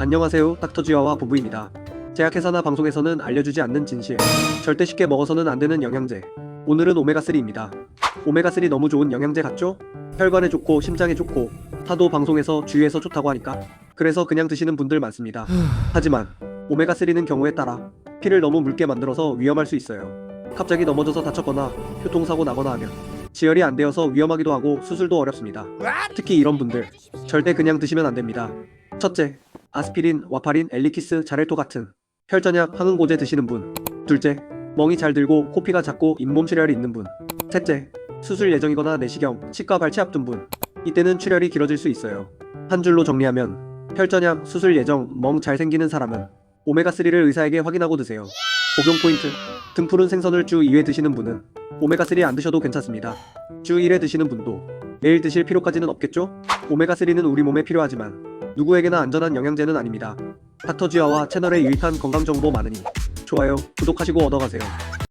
안녕하세요. 닥터지와와 부부입니다. 제약회사나 방송에서는 알려주지 않는 진실. 절대 쉽게 먹어서는 안 되는 영양제. 오늘은 오메가3입니다. 오메가3 너무 좋은 영양제 같죠? 혈관에 좋고 심장에 좋고 하도 방송에서 주위에서 좋다고 하니까 그래서 그냥 드시는 분들 많습니다. 하지만 오메가3는 경우에 따라 피를 너무 묽게 만들어서 위험할 수 있어요. 갑자기 넘어져서 다쳤거나 교통사고 나거나 하면 지혈이 안 되어서 위험하기도 하고 수술도 어렵습니다. 특히 이런 분들 절대 그냥 드시면 안 됩니다. 첫째, 아스피린, 와파린, 엘리키스, 자렐토 같은 혈전약, 항응고제 드시는 분. 둘째, 멍이 잘 들고 코피가 작고 잇몸 출혈이 있는 분. 셋째, 수술 예정이거나 내시경, 치과 발치 앞둔 분. 이때는 출혈이 길어질 수 있어요. 한 줄로 정리하면 혈전약, 수술 예정, 멍 잘 생기는 사람은 오메가3를 의사에게 확인하고 드세요. 복용 포인트. 등푸른 생선을 주 2회 드시는 분은 오메가3 안 드셔도 괜찮습니다. 주 1회 드시는 분도 매일 드실 필요까지는 없겠죠? 오메가3는 우리 몸에 필요하지만 누구에게나 안전한 영양제는 아닙니다. 닥터지아와 채널에 유익한 건강 정보 많으니 좋아요, 구독하시고 얻어가세요.